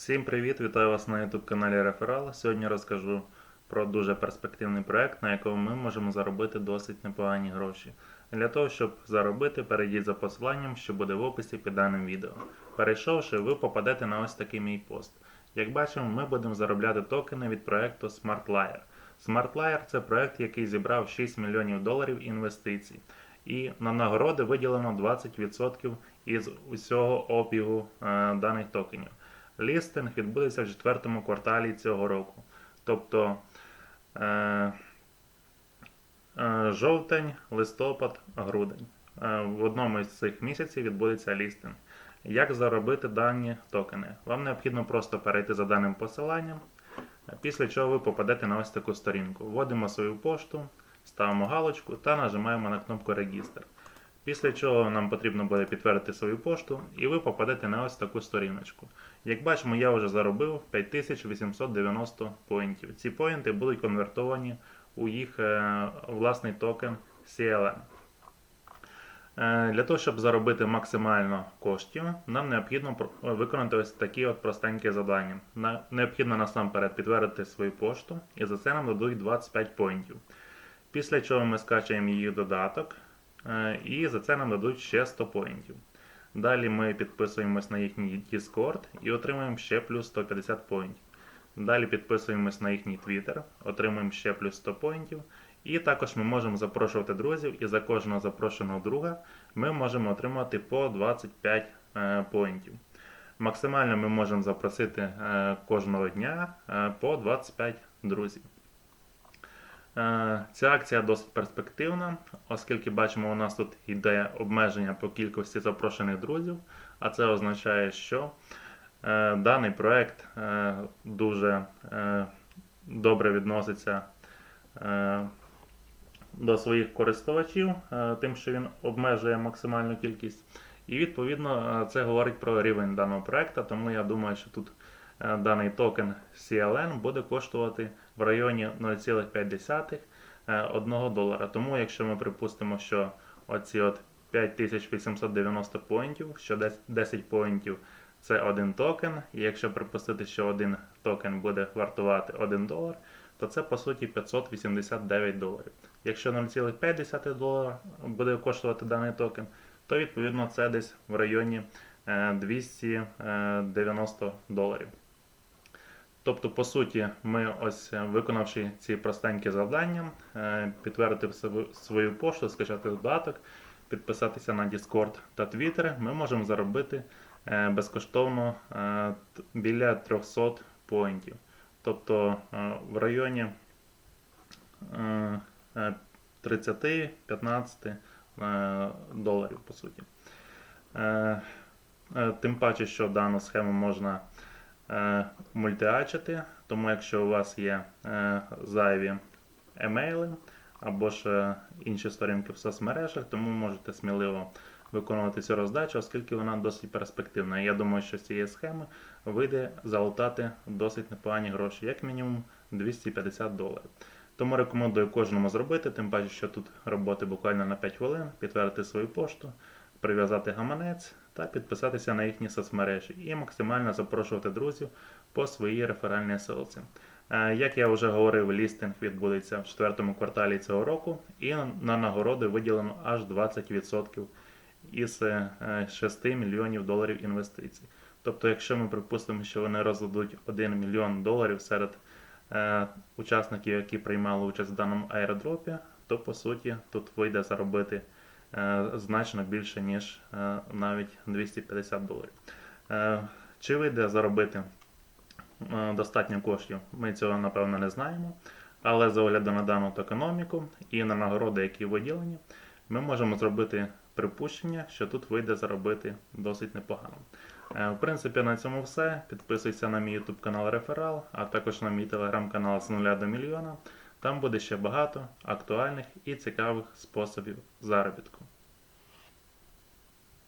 Всім привіт! Вітаю вас на YouTube каналі Реферал. Сьогодні розкажу про дуже перспективний проект, на якому ми можемо заробити досить непогані гроші. Для того, щоб заробити, перейдіть за посиланням, що буде в описі під даним відео. Перейшовши, ви попадете на ось такий мій пост. Як бачимо, ми будемо заробляти токени від проекту SmartLiar. SmartLiar – це проект, який зібрав 6 мільйонів доларів інвестицій. І на нагороди виділено 20% із усього обігу е, даних токенів. Лістинг відбудеться в четвертому кварталі цього року. Тобто е, е, жовтень, листопад, грудень. Е, в одному із цих місяців відбудеться лістинг. Як заробити дані токени? Вам необхідно просто перейти за даним посиланням, після чого ви попадете на ось таку сторінку. Вводимо свою пошту, ставимо галочку та нажимаємо на кнопку Регістр. Після чого нам потрібно буде підтвердити свою пошту, і ви попадете на ось таку сторіночку. Як бачимо, я вже заробив 5890 поінтів. Ці поінти будуть конвертовані у їх е, власний токен CLM. Е, Для того, щоб заробити максимально коштів, нам необхідно виконати ось такі от простенькі завдання. Необхідно насамперед підтвердити свою пошту, і за це нам дадуть 25 поінтів. Після чого ми скачаємо її додаток, е, і за це нам дадуть ще 100 поінтів. Далі ми підписуємось на їхній Discord і отримуємо ще плюс 150 поінтів. Далі підписуємось на їхній Twitter, отримуємо ще плюс 100 поінтів. І також ми можемо запрошувати друзів, і за кожного запрошеного друга ми можемо отримати по 25 е, поінтів. Максимально ми можемо запросити е, кожного дня е, по 25 друзів. Е, Ця акція досить перспективна, оскільки бачимо, у нас тут йде обмеження по кількості запрошених друзів, а це означає, що е, даний проект е, дуже добре відноситься до своїх користувачів, тим, що він обмежує максимальну кількість. І відповідно це говорить про рівень даного проекту, тому я думаю, що тут даний токен CLN буде коштувати в районі 0,5 е, 1 долара. Тому якщо ми припустимо, що оці от 5890 поінтів, що дес- 10 поінтів це один токен, і якщо припустити, що один токен буде вартувати 1 долар, то це по суті 589 доларів. Якщо 0,5 долара буде коштувати даний токен, то відповідно це десь в районі е, 290 доларів. Тобто, по суті, ми ось е, виконавши ці простенькі завдання, е, підтвердити свою- пошту, скачати додаток, підписатися на Discord та Twitter, ми можемо заробити е, безкоштовно біля 300 поінтів. Тобто в районі е, е, 30-15 е, доларів, по суті. Тим паче, що дану схему можна мультиачити, тому якщо у вас є е, зайві емейли або ж е, інші сторінки в соцмережах, тому можете сміливо виконувати цю роздачу, оскільки вона досить перспективна. Я думаю, що з цієї схеми вийде залутати досить непогані гроші, як мінімум 250 доларів. Тому рекомендую кожному зробити, тим паче, що тут роботи буквально на 5 хвилин, підтвердити свою пошту, прив'язати гаманець та підписатися на їхні соцмережі і максимально запрошувати друзів по своїй реферальній ссылці. Е, Як я вже говорив, лістинг відбудеться в четвертому кварталі цього року, і на нагороди виділено аж 20% із е, 6 мільйонів доларів інвестицій. Тобто, якщо ми припустимо, що вони роздадуть 1 мільйон доларів серед е, учасників, які приймали участь в даному аеродропі, то по суті тут вийде заробити е, значно більше, ніж е, навіть 250 доларів. Е, Чи вийде заробити е, достатньо коштів? Ми цього напевно не знаємо. Але з огляду на дану токеноміку і на нагороди, які виділені, ми можемо зробити припущення, що тут вийде заробити досить непогано. Е, В принципі, на цьому все. Підписуйся на мій YouTube канал Реферал, а також на мій телеграм-канал з 0 до мільйона. Там буде ще багато актуальних і цікавих способів заробітку.